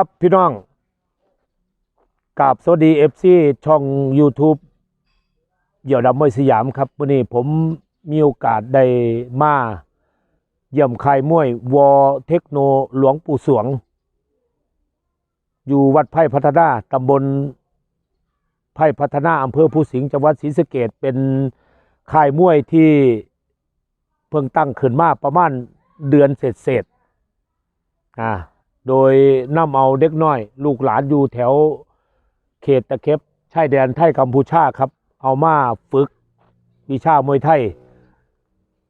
ครับพี่น้องกราบสวัสดีเอฟซีช่อง YouTube เหยี่ยวดำมวยสยามครับวันนี้ผมมีโอกาสได้มาเยี่ยมค่ายมวยวอเทคโนหลวงปู่สวง อยู่วัดไผ่พัฒนาตำบลไผ่พัฒนาอำเภอภูสิงห์จังหวัดศรีสะเกดเป็นค่ายมวยที่เพิ่งตั้งขึ้นมาประมาณเดือนเศษๆอ่า โดยนำเอาเด็กน้อย ลูกหลานอยู่แถวเขตตะเข็บชายแดนไทยกัมพูชาครับ เอามาฝึกวิชามวยไทย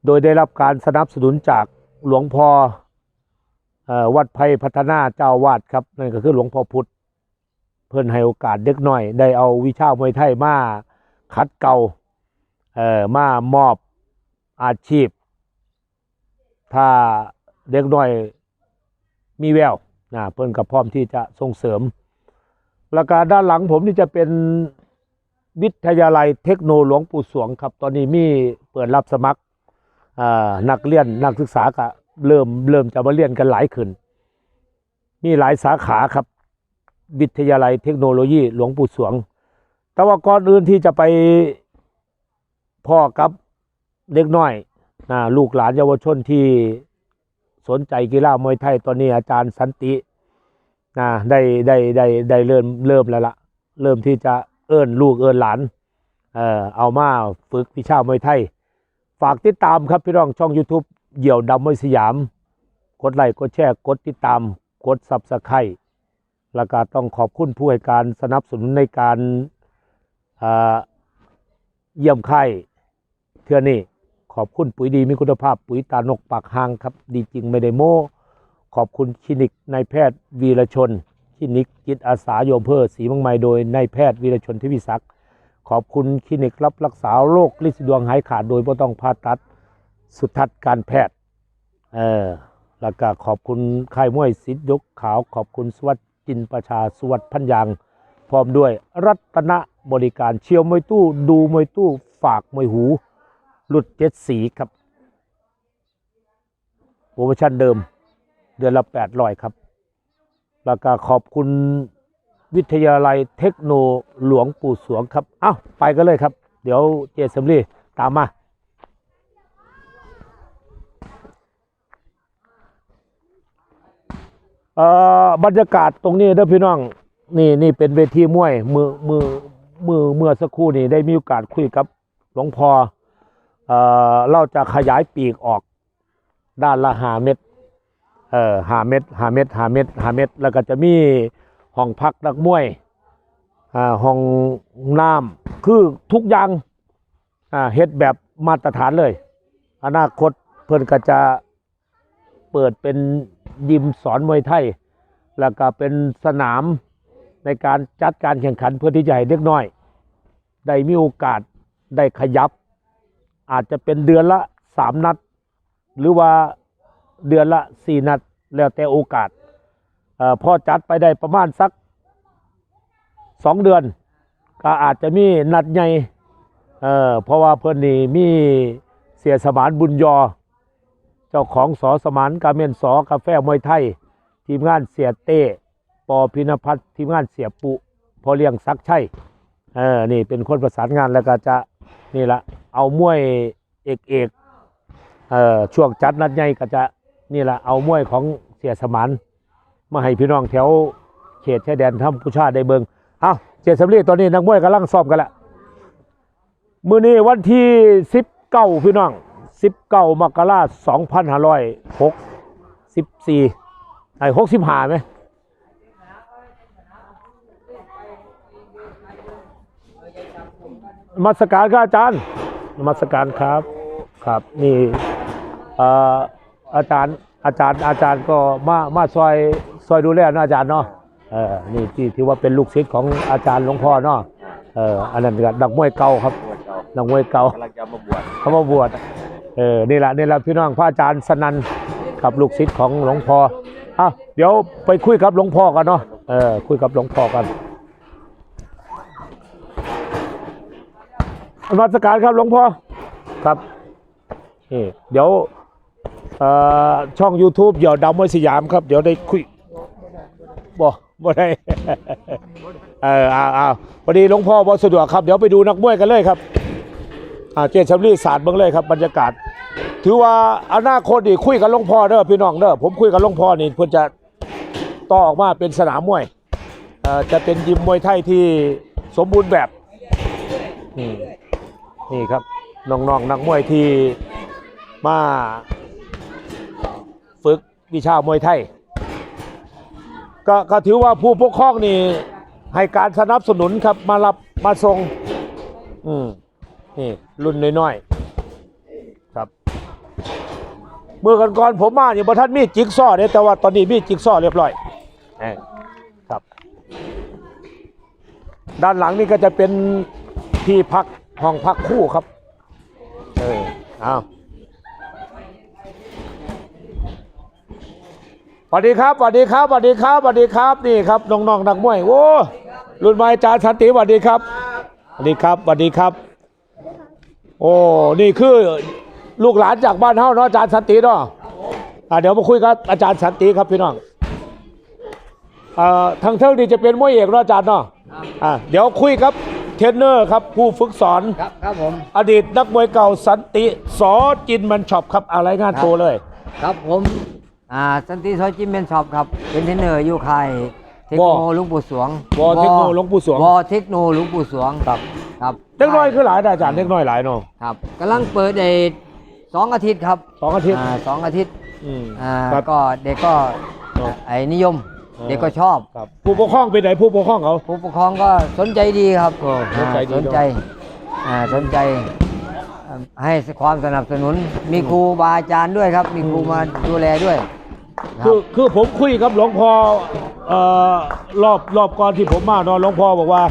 โดยได้รับการสนับสนุนจากหลวงพ่อเอ่อวัดไผ่พัฒนาเจ้าวาดครับนั่นก็คือหลวงพ่อพุธเพื่อนให้โอกาสเด็กน้อย ได้เอาวิชามวยไทยมาขัดเกลาเอ่อมามอบอาชีพ ถ้าเด็กน้อย มีแววนะเพิ่นกับพร้อมที่จะส่งเสริมแล้วก็ด้านหลังผมนี่จะเป็นวิทยาลัยเทคโนโลยีหลวงปู่สวงครับ ตอนนี้มีเปิดรับสมัครนักเรียนนักศึกษาก็เริ่มเริ่มจะมาเรียนกันหลายขึ้น มีหลายสาขาครับ วิทยาลัยเทคโนโลยีหลวงปู่สวง แต่ว่าก่อนอื่นที่จะไปพ่อกับเด็กน้อยนะลูกหลานเยาวชนที่ สนใจกีฬามวยไทยตอนนี้อาจารย์สันตินะได้ได้ได้ได้เริ่มเริ่มแล้วละเริ่มที่จะเอิ้นลูกเอิ้นหลานเอ่อเอามาฝึกวิชามวยไทย ฝากติดตามครับพี่น้องช่อง YouTube เหยี่ยวดำมวยสยาม กดไลค์กดแชร์กดติดตามกดซับสไครต์แล้วก็ต้องขอบคุณผู้ให้การสนับสนุนในการเอ่อเยี่ยมไข่เทื่อนี้ ขอบคุณปุ๋ยดีมีคุณภาพปุ๋ยตานกปากหางครับ ดีจริงไม่ได้โม้ขอบคุณคลินิกนายแพทย์วีรชนคลินิกจิตอาสาโยมเภอศรีเมังไมโดยนายแพทย์วีรชนทวิศักดิ์ขอบคุณคลินิกรับรักษาโรคลินดวงหายขาดโดยไม่ต้องผ่าตัดสุทัศน์การแพทย์เออแล้วก็ขอบคุณค่ายมวยสิทธิยกขาว ขอบคุณสวัสดิ์จินประชาสวัสดิ์พันยางพร้อมด้วยรัตนบริการเชียวมวยตู้ ดูมวยตู้ฝากมวยหู หลุดเจ็ดสีครับโปรโมชั่นเดิม เดือนละแปดร้อยครับ แล้วก็ขอบคุณวิทยาลัยเทคโนหลวงปู่สวงครับ เอ้า ไปกันเลยครับ เดี๋ยวเจสัมลีตามมา เอ่อ บรรยากาศตรงนี้เด้อพี่น้อง นี่นี่เป็นเวทีมวย มือมือมือเมื่อสักครู่นี้ได้มีโอกาสคุยกับหลวงพ่อ เอ่อเราจะขยายปีกออกด้านละหาเม็ดเอ่อหาเม็ดหาเม็ดหาเม็ดหาเม็ดแล้วก็จะมีห้องพักนักมวยอ่าห้องน้ำคือทุกอย่างอ่าเฮ็ดแบบมาตรฐานเลย อนาคตเพิ่นก็จะเปิดเป็นยิมสอนมวยไทย แล้วก็เป็นสนามในการจัดการแข่งขันเพื่อที่จะให้เด็กน้อย ได้มีโอกาสได้ขยับ อาจจะเป็นเดือนละสามนัด หรือว่าเดือนละสี่นัด แล้วแต่โอกาสอพอจัดไปได้ประมาณสักสองเดือน ก็อาจจะมีนัดใหญ่เเพราะว่าเพื่อนนี่มีเสียสมานบุญยอ เจ้าของสอสมานกาเมนสอกาแฟมวยไทย ทีมงานเสียเต้ปอพินพัฒน์ทีมงานเสียปุพอเลี้ยงซักชัย เออนี่เป็นคนประสานงานแล้วก็จะนี่ละเอามวยเอกเอกเอ่อช่วงจัดนัดใหญ่ก็จะนี่ละเอามวยของเสียสมานมาให้พี่น้องแถวเขตชายแดนทัมพูชาได้เบิงเอาเสียสำลีตอนนี้นักมวยกำลังซ้อมกันละมื้อนี้วันที่สิบเก้าพี่น้องสิบเก้ามกราสองพันห้าร้อยหกสิบสี่ไอ้หกสิบห้าไหม นมัสการครับอาจารย์นมัสการครับครับนี่เอ่ออาจารย์อาจารย์อาจารย์ก็มามาซอยซอยดูแลนะอาจารย์เนาะเออนี่ที่ที่ว่าเป็นลูกศิษย์ของอาจารย์หลวงพ่อเนาะเอออันนั้นก็นักมวยเก่าครับบวชเรานักมวยเก่ากำลังจะมาบวชเขามาบวชเออนี่แหละนี่แหละพี่น้องพระอาจารย์สนันกับลูกศิษย์ของหลวงพ่ออะเดี๋ยวไปคุยกับหลวงพ่อกันเนาะเออคุยกับหลวงพ่อกัน นมัสการครับหลวงพ่อครับนี่เดี๋ยวช่อง YouTube เดี๋ยวดาวมวยสยามครับ เดี๋ยวได้คุยบ่บ่ได้เออเอาเอาพอดีหลวงพ่อบ่สะดวกครับ เดี๋ยวไปดูนักมวยกันเลยครับอ่าเจนชัมรีศาสตร์เบิ่งเลยครับบรรยากาศ ถือว่าอนาคตนี่คุยกับหลวงพ่อเด้อพี่น้องเด้อผมคุยกับหลวงพ่อนี่เพื่อจะต่อออกมาเป็นสนามมวยอ่อจะเป็นยิมมวยไทยที่สมบูรณ์แบบนี่ นี่ครับน้องๆนักมวยที่มาฝึกวิชามวยไทยก็ก็ถือว่าผู้ปกครองนี่ให้การสนับสนุนครับมารับมาส่งอืมนี่รุ่นน้อยๆครับ เมื่อกันก่อนผมมาเนี่ยบท่านมีจิกซอเนี่ยแต่ว่าตอนนี้มีจิกซอเรียบร้อยครับ ด้านหลังนี่ก็จะเป็นที่พัก ห้องพักคู่ครับเออเอาสวัสดีครับสวัสดีครับสวัสดีครับสวัสดีครับนี่ครับน้องๆนักมวยโอ้รุ่นใหม่อาจารย์สันติสวัสดีครับสวัสดีครับสวัสดีครับ โอ้นี่คือลูกหลานจากบ้านเฮาเนาะอาจารย์สันติเนาะอ่าเดี๋ยวมาคุยกับอาจารย์สันติครับพี่น้องอ่าทางเท่านี้จะเป็นมวยเอกเนาะอาจารย์เนาะอ่าเดี๋ยวคุยกับ เทรนเนอร์ครับผู้ฝึกสอน ครับครับผม อดีตนักมวยเก่าสันติสอจินมันช็อปครับอะไรงานโตวเลย ครับผมอ่าสันติซอยจิมเมนช็อปครับ เป็นเทรนเนอร์อยู่ค่ายเทคโนวอหลุงปู่สวงวอเทคโนหลวงปู่สวง วอเทคโนหลุงปู่สวงครับ ครับเล็กน้อยคือหลายนะอาจารย์เล็กน้อยหลายเนาะ ครับกำลังเปิดได้สองอาทิตย์ครับสองอาทิตย์อ่าสองอาทิตย์อืม อ่าครับ ก็เด็กก็ครับไอ้นิยมอ่า เด็กก็ชอบ ครับผู้ปกครองเป็นไหนผู้ปกครองเขา ผู้ปกครองก็สนใจดีครับอ๋อสนใจดี อ่าสนใจอ่าสนใจอ่าให้ความสนับสนุน มีครูบาอาจารย์ด้วยครับ มีครูมาดูแลด้วยรับคือคือผมคุยกับหลวงพ่อเอ่อรอบรอบก่อนที่ผมมาเนอนหลวงพ่อบอกว่า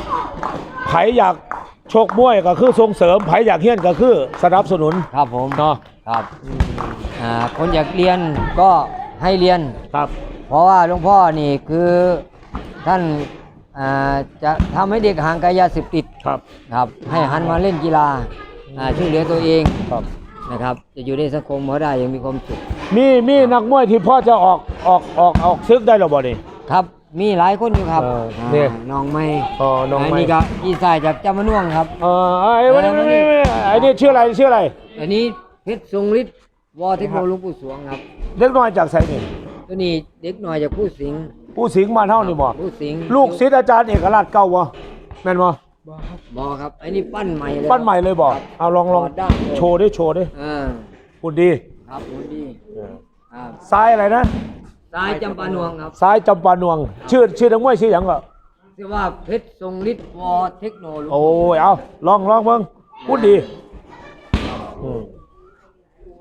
ไผอยากโชคมวยก็คือส่งเสริมไผอยากเฮี้ยนก็คือสนับสนุนครับผมเนาะครับอ่าคนอยากเรียนก็ให้เรียน ครับ เพราะว่าหลวงพ่อนี่คือท่านอ่าจะทำให้เด็กห่างไกลยาเสพติดครับครับ ให้หันมาเล่นกีฬาอ่าช่วยเหลือตัวเองครับนะครับ จะอยู่ในสังคมเขาได้อยังมีความสุขมีมีนักมวยที่พ่อจะออกออกออกออกซึกได้หรือบ่นี่ครับมีหลายคนอยู่ครับเอออ่าเนี่ยน้องไม่อ๋อน้องอันไม่นี้ก็อีสายจากจำมะน่วงครับเออไอ้ไม่ไม่ไม่ไม่ไอ้นี่ชื่ออะไรชื่ออะไร อันนี้เพชรทรงฤทธิ์วอเทคโนโลยีปู่สวงครับเล็กน้อยจากไสนี่ ตัวนี้เด็กหน่อยจากผู้สิงห์ผู้สิงห์มานเท่านี่บ่ผู้สิงห์ลูกศิษย์อาจารย์เอกราชเก่าวะแม่นบ่บอครับไอ้นี่ปั้นใหม่เลยปั้นใหม่เลยบ่เอาลองลองถอดได้เลยโชว์ดิโชว์ดิอ่าพูดดีครับผมดีครับซ้ายอะไรนะสายจำปานวงครับซ้ายจำปานวง ชื่อชื่อนักมวยชื่อหยังก็เรียกว่าเพชรทรงฤทธิ์วอเทคโนโลยีโอ้ยเอาลองลองเบิ่งพูดดีอืม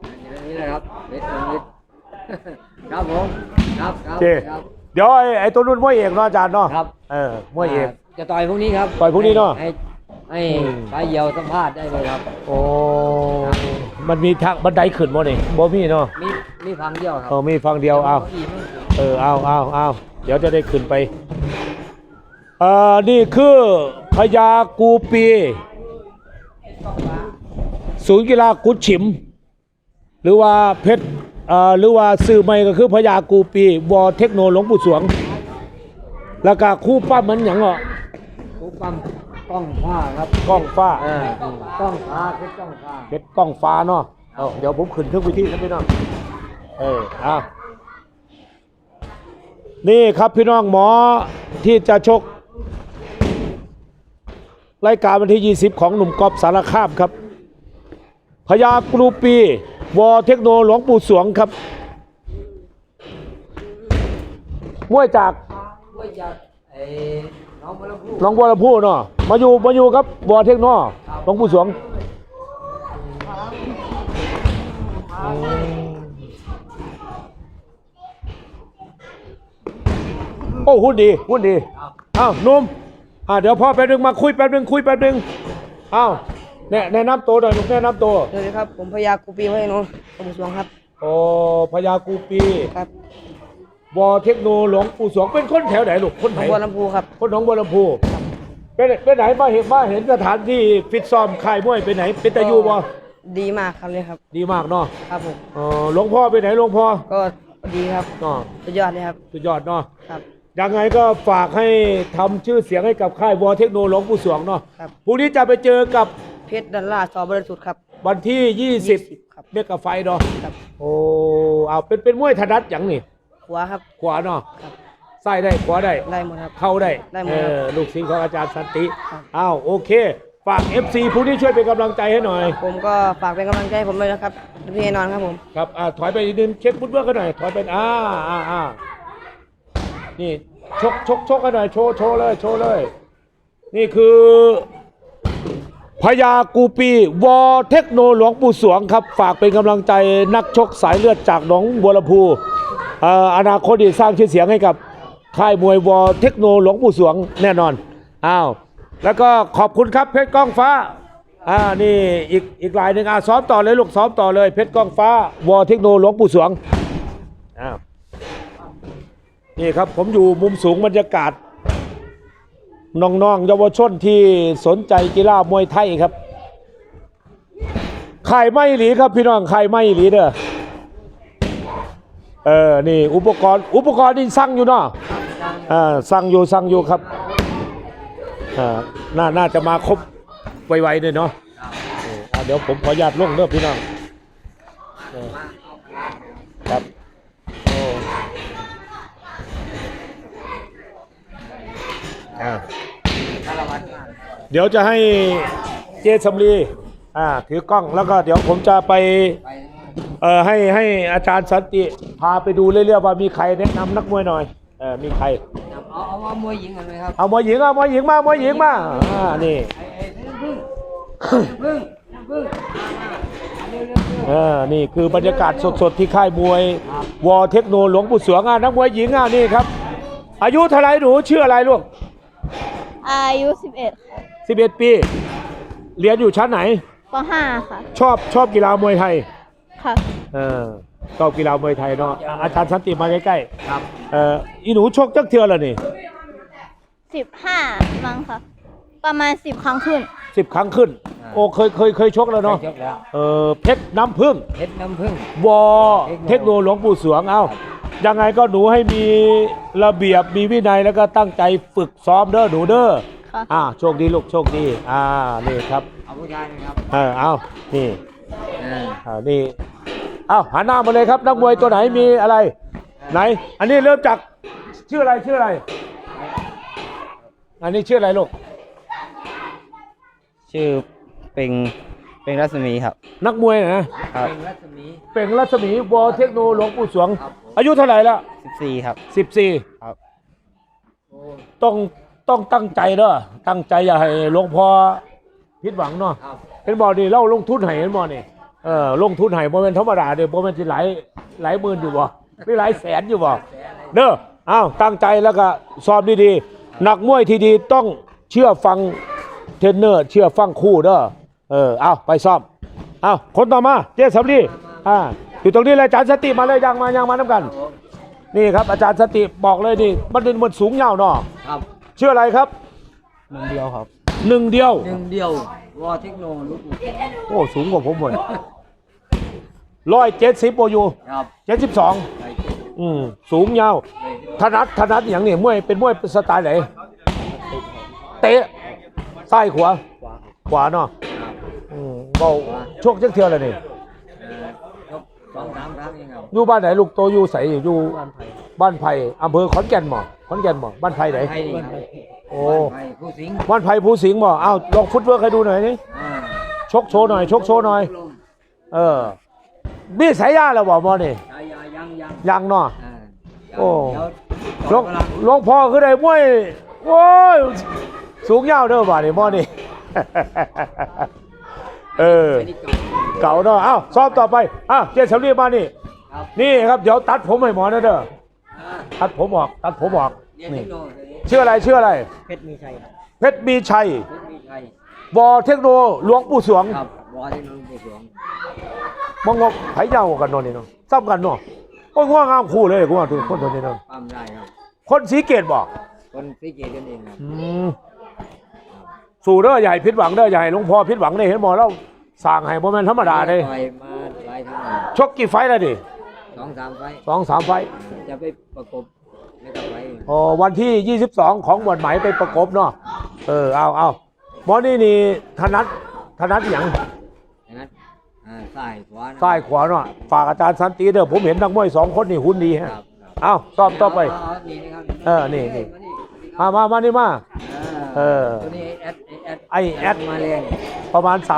อันนี้เลยครับเพชรทรงฤทธิ์ ครับผมครับครัโอบเคครับ เดี๋ยวไอ้ไอ้ตัวนุ่นมวยเอกเนาะอาจารย์เนาะครับ เออมวยเอกาจะต่อยพรุ่งนี้ครับต่อยพรุ่งนี้เนอะให้ให้อืม สายเหี่ยวสัมภาษณ์ได้เลยครับ โอ้มันมีทางบันไดขึ้นบ่นี่บ่มีเนาะมีมีพังเดียวครับเออมีฟังเดียวเอาก้อี้ไม่สูงเออเอาเอาเอาเดี๋ยวจะได้ขึ้นไปเอ่อนี่คือพญากูปี ศูนย์กีฬากุดฉิม หรือว่าเพชรเอ่อหรือว่าสื่อใหม่ก็คือพญากูปีวอเทคโนหลวงปู่สวง แล้วก็คู่ปั้มมันหยังอะปุ๊บปั๊มกล้องผ้าครับกล้องฟ้าเออกล้องฟ้าเพชรกล้องฟ้าเพชรกล้องฟ้าเนาะเอาเดี๋ยวผมขึ้นเครื่องวิธีครับพี่น้องเอออะนี่ครับพี่น้องหมอที่จะชก รายการวันที่ 20 ของหนุ่มกอบสารคามครับพญากรูปี วอเทคโนหลวงปู่สวงครับมวยจากเว้ยจากไอ้น้องมะละพูหนองบัวลำพูเนาะมาอยู่มาอยู่ครับวอเทคโนหลวงปู่สวงโอ้หุ้นดีหุ้นดีอ้าวหนุ่มอ่าเดี๋ยวพ่อแป๊บนึงมาคุยแป๊บนึงคุยแป๊บนึงอ้าว แนะแนะนำตัวหน่อยลูกแนะนำตัวสวัสดีครับ ผมพยาคูปีพระเอกนนท์สมุทรสวงครับโอ้พญากูปีครับวอเทคโนหลวงปู่สวงเป็นคนแถวไหนลูกคนหนไหนองบัวลำพูครับ คนหนองบัวลำพูเป็นเป็นไหนมาเห็นมาเห็นสถานที่ฟิตซ้อมค่ายมวยเป็นไหน เป็นตะยูบ่ดีมากครับเลยครับ ดีมากเนาะครับผมเออหลวงพ่อไปไหนหลวงพ่อก็ดีครับเนาะสุดยอดเลยครับสุดยอดเนาะครับยังไงก็ฝากให้ทำชื่อเสียงให้กับค่ายวอเทคโนหลวงปู่สวงเนาะครับพรุ่งนี้จะไปเจอกับ เพชรดันล่าซอบริสุทธิ์ครับวันที่ 20 ครับ เมกะไฟเนาะครับ โอ้เอาเป็นเป็นมวยถนัดอย่างนี่ขวาครับ ขวาเนาะครับไส้ได้ขวาได้ ได้หมดครับ เข้าได้ได้หมดเอครับ อลูกศิษย์ของอาจารย์สันติครับ อ้าวโอเค ฝาก FC ผู้นี้ช่วยเป็นกำลังใจให้หน่อย ผมก็ฝากเป็นกำลังใจให้ผมด้วยนะครับพี่แน่นอนครับผม ครับอ่าถอยไปนิดนึงเช็คฟุตเวิร์กกันหน่อย ถอยไปอ่าอ่าอ่านี่ ชกชกชกกันหน่อย โชว์โชว์เลย โชว์เลย นี่คือ พญากูปีวอเทคโนหลวงปู่สวงครับ ฝากเป็นกำลังใจนักชกสายเลือดจากหนองบัวลำพูอนาคตดีสร้างชื่อเสียงให้กับค่ายมวยวอเทคโนหลวงปู่สวงแน่นอนอ้าวแล้วก็ขอบคุณครับเพชรก้องฟ้าอ่านี่อีกอีกรายหนึ่งอ่าซ้อมต่อเลยลูกซ้อมต่อเลยเพชรก้องฟ้าวอเทคโนหลวงปู่สวงอ้าวนี่ครับผมอยู่มุมสูงบรรยากาศ น้องๆเยาวชนที่สนใจกีฬามวยไทยครับไข่ไม่หลีครับพี่น้องไข่ไม่หลีเด้อเออนี่อุปกรณ์อุปกรณ์นี่สั่งอยู่เนาะอ่าสั่งอยู่สั่งอยู่ครับอ่าน่าน่าจะมาครบไวๆเลยเนาะเอออ่าเดี๋ยวผมขออนุญาตลงเด้อพี่น้องครับโอ้อ่า เดี๋ยวจะให้เจสำลีอ่าถือกล้องแล้วก็เดี๋ยวผมจะไปเอ่อให้ให้อาจารย์สันติพาไปดูเรื่อยๆว่ามีใครแนะนำนักมวยหน่อยเออมีใคร เอาเอามามวยหญิงกันไหมครับเอามวยหญิงเอามวยหญิงมามวยหญิงมาอ่านี่ ไอ้ไอ้พึ่งพึ่งพึ่งพึ่งเร็วเร็วเร็ว เออ นี่คือบรรยากาศสดๆ ที่ค่ายมวยวอเทคโนหลวงปู่สวงอะนักมวยหญิงอะนี่ครับ อายุเท่าไหรหนูชื่ออะไรลูกอายุ 11ค่ะ 11 ปี เรียนอยู่ชั้นไหน ป .5 ค่ะ ชอบชอบกีฬามวยไทยค่ะ เออชอบกีฬามวยไทยเนาะอะอาจารย์สันติมาใกล้ๆครับเอ่ออีหนูชกจักเทือแล้วนี่15 มั้งค่ะ ประมาณ 10 ครั้งขึ้น สิบครั้งขึ้น โอ้เคยเคยเคยชกแล้วเนาะจบแล้วเออเพชรน้ำพึ่งเพชรน้ำพึ่งวอเทคโนหลวงปู่สวง เอายังไงก็หนูให้มีระเบียบมีวินัยแล้วก็ตั้งใจฝึกซ้อมเด้อหนูเด้อ ค่ะ อ่าโชคดีลูกโชคดี อ่านี่ครับ เอาผู้ชายนะครับเออเอานี่เอออ่านี่เอาหันหน้ามาเลยครับ นักมวยตัวไหนมีอะไร ไหน อันนี้เริ่มจากชื่ออะไรชื่ออะไร อันนี้ชื่ออะไรลูกชื่อเป็งเป็งรัศมีครับ นักมวยนะครับเป็นรัศมีเป่งรัศมีวอเทคโนหลวงปู่สวงครับผมอายุเท่าไหร่ละ14ครับ สิบสี่ครับ ต้อง ต้องตั้งใจเด้อตั้งใจอย่าให้หลวงพ่อผิดหวังเนาะครับเห็นบอกดิเล่าลงทุนให้เห็นบ่นี่เออลงทุนให้บ่เป็นธรรมดาเด้อบ่เป็นสิหลายหลายหมื่นอยู่บ่มีหลายแสนอยู่บ่เด้ออ้าวตั้งใจแล้วก็ซ้อมดีๆนักมวยที่ดีต้องเชื่อฟังเทรนเนอร์ เชื่อฟังครู่เด้อเออเอาไปซ้อมเอาคนต่อมาเจ๊สำลีอ่าอยู่ตรงนี้เลยอาจารย์สติมาเลยยังมายังมาน้ำกัน นี่ครับอาจารย์สติบอกเลยนี่มันเป็นมันสูงยาวเนาะครับ ชื่ออะไรครับ หนึ่งเดียวครับหนึ่งเดียว หนึ่งเดียววอเทคโนลูกโอ้สูงกว่าผมหมดร้อยเจ็ดสิบโอยูครับเจ็ดสิบสองไปเจ็ดอืมสูงยาวถนัดถนัดอย่างนี้มวยเป็นมวยสไตล์ไหน เตะซ้ายขวา ขวาเนาะครับอืมเบาโชคจักเทือเลยนี่เอ่อครบสองสามครั้งเองครับอยู่บ้านไหนลูกโตอยู่ใสอยู่บ้านไผ่อำเภอขอนแก่นหมอ ขอนแก่นหมอบ้านไผ่ไหนไทยนี่ครับโอ้ไทยผู้สิงห์บ้านไผ่ภูสิงห์หมออ้าวลองฟุตเวิร์กให้ดูหน่อยนี่อ่าชกโชว์หน่อยชกโชว์หน่อยลมเออนี่สายยาแล้วบอกมอนี่ชายายังยังยังเนาะ อ่าโอ้ เดี๋ยวหลวงกำลังหลวงพ่อคือได้มวยโอ้ยสูงยาวเด้อบ่านี่มอนี่ เออไปนี่ก่อนเก่าเนาะเอ้าซ้อมต่อไปอ้าวเจสำลีมานี่ ครับนี่ครับ เดี๋ยวตัดผมให้หมอนะเด้ออ่า ตัดผมออกตัดผมออกเรียนเทนี่คโนโลยีชื่ออะไรชื่ออะไร เพชรมีชัยครับเพชรมีชัย เพชรมีชัยวอเทคโนหลวงปู่สวงครับวอเทคโนโลยีสวงมองงไผยาวกว่ากันเนาะนี่เนาะซ้ำกันเนาะโอ้ยง่วงงามคู่เลยกูว่าทุกคนตัวนี้เนาะปั้มได้ครับคนสีเกตบอกคนซีเกตกันเองครับอืมสู่เด้อใหญ่ผิดหวังเด้อใหญ่หลวงพ่อผิดหวังเนี่ยเห็นหมอแล้วสั่งให้บ่แม่นธรรมดาเลยต่อยมาหลายครั้งแล้วชกกี่ไฟต์แล้วดิ สองสามไฟท์สองสามไฟต์จะไปประกบไม่ต้องไปโอ้วันที่ 22 ของหมวดไหมไปประกบเนาะเออเอาเอาหมอนี่นี่ธนัทธนัทอหย่างอย่างนั้นอ่าซ้ายขวานะซ้ายขวาเนาะฝากอาจารย์สันติเด้อผมเห็นนักมวยสองคนนี่หุ่นดีคฮะรับครับเอาซ้อมต่อไปเานี่นะครับเออนี่นี่ มานี่มามามานี่มา เออตัวนี้แอดแอดไอ้แอด มาเรียนประมาณ 30 ครั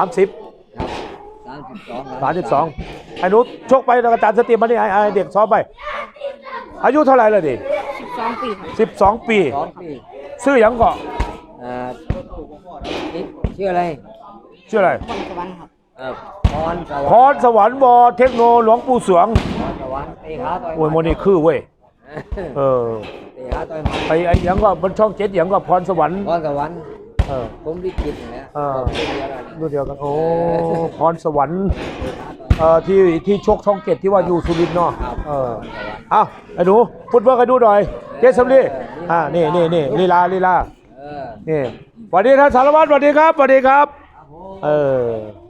บสามสิบสอง32 ไอ้หนุชกไปแล้วอาจารย์สนติมานี่ไอ้ไอ้เด็กซ้อมไป อายุเท่าไหร่แล้วดิ12ปีครับ12ปี สองปีชื่อหยังก่อนเอ่อนี่ชื่ออะไรชื่ออะไรพรสวรรค์ครับเออพรสพวรรรสวรรค์วอเทคโนหลวงปู่สวงพรสวรรค์เตะขาต่อยหโอ้ยโมนี่คือเว้ย เออ เตะขาต่อยหมัดไอ้ไอ้หยังก็บนช่องเจ็ดหยังก็พรสวรรค์พรสวรรค์เออ ผมลิขิตอยู่แล้วเออเป็นเดียวกันรุ่นเดียวกัน โอ้ พรสวรรค์เอ่ อที่ที่ชกช่องเจ็ดที่ว่าอยู่สุรินทร์เนาะครับเออเอาไอ้หนูฟุตบอลกันดูหน่อยเจสำลีอ่านี่นี่นี่ลีลาลีลาเออนี่สวัสดีท่านสารวัตรสวัสดีครับสวัสดีครับเออ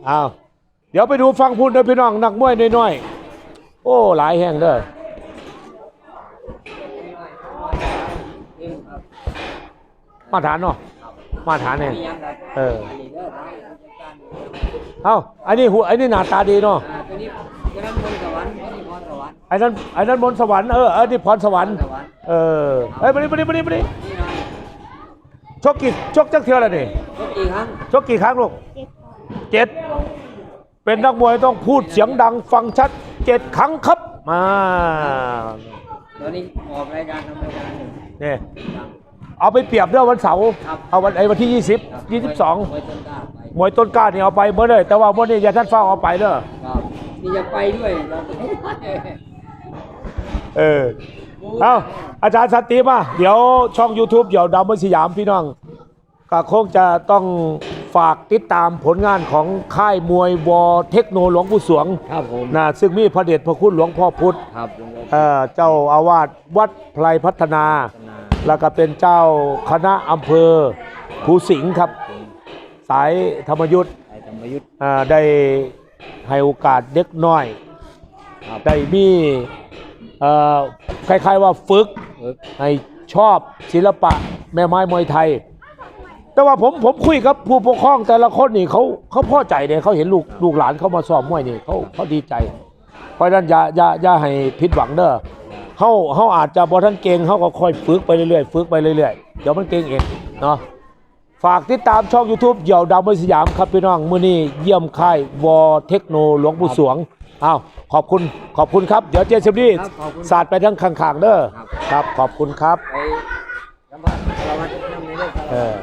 เอาเดี๋ยวไปดูฟังพูดนะพี่น้องนักมวยน้อยๆโอ้หลายแห่งเด้อมาตรฐานเนาะมาตรฐานเนี่ยมียังครับเอออันนี้เด้อทางราชการเอ้าอันนี้หัวอันนี้หน้าตาดีเนาะ ไอ้นั้นไอ้นั้นบนสวรรค์เออเออนี่พรสวรรค์พรสวรรค์เออเฮ้ยมานี่มานี่มานี่มานี่นี่หน่อยชกกี่ชกจักเทื่อแล้วนี่ยกกี่ครั้งชกกี่ครั้งลูกเจ็ดเป็นนักมวยต้องพูดเสียงดังฟังชัดเจ็ดครั้งครับมาตัวนี้ออกรายการทำรายการหนึ่งเนี่ยเอาไปเปรียบเด้อวันเสาร์ครับ เอาวันไอ้วันที่ ครับ20 22 ไว้ต้นกล้าไปมวยต้นกล้านี่เอาไปเมื่อเลยแต่ว่าวันนี้อย่าท่านเฝ้าเอาไปเด้อครับนี่จะไปด้วยเราไป เออเอาอาจารย์สันติมาเดี๋ยวช่อง YouTube เดี๋ยวดาวมวยสยามพี่น้องก็คงจะต้องฝากติดตามผลงานของค่ายมวยวอเทคโนหลวงปู่สวงครับผมนะซึ่งมีพระเดชพระคุณหลวงพ่อพุธครับลุงเอ่อเจ้าอาวาสวัดไพรพัฒนานา แล้วก็เป็นเจ้าคณะอำเภอภูสิงห์ครับ สายธรรมยุทธ์ไอ้ธรรมยุทธ์อ่าได้ให้โอกาสเด็กน้อย ครับ ได้มี เอ่อคล้ายๆว่าฝึกให้ชอบศิลปะแม่ไม้มวยไทย แต่ว่าผมผมคุยกับผู้ปกครองแต่ละคนนี่เขาเขาพอใจเนี่ยเขาเห็นลูกลูกหลานเขามาซ้อมมวยนี่เขาเขาดีใจ เพราะฉะนั้นอย่าอย่าอย่าให้ผิดหวังเด้อเขาเขาอาจจะบอท่านเก่งเขาก็ค่อยฝึกไปเรื่อยๆฝึกไปเรื่อยๆเดี๋ยวมันเก่งเองเนาะฝากติดตามช่อง YouTube เหยี่ยวดาวมวยสยามครับพี่น้องมื้อนี้เยี่ยมค่ายวอเทคโนหลวงปู่สวง อ้าวขอบคุณขอบคุณครับ เดี๋ยวเจสิบนี่ครับขอบคุณ สาดไปทั้งข้างๆเด้อครับ ครับขอบคุณครับ ไปสัมภาษณ์สารวัตรนำในเรื่องสารวัตรเออ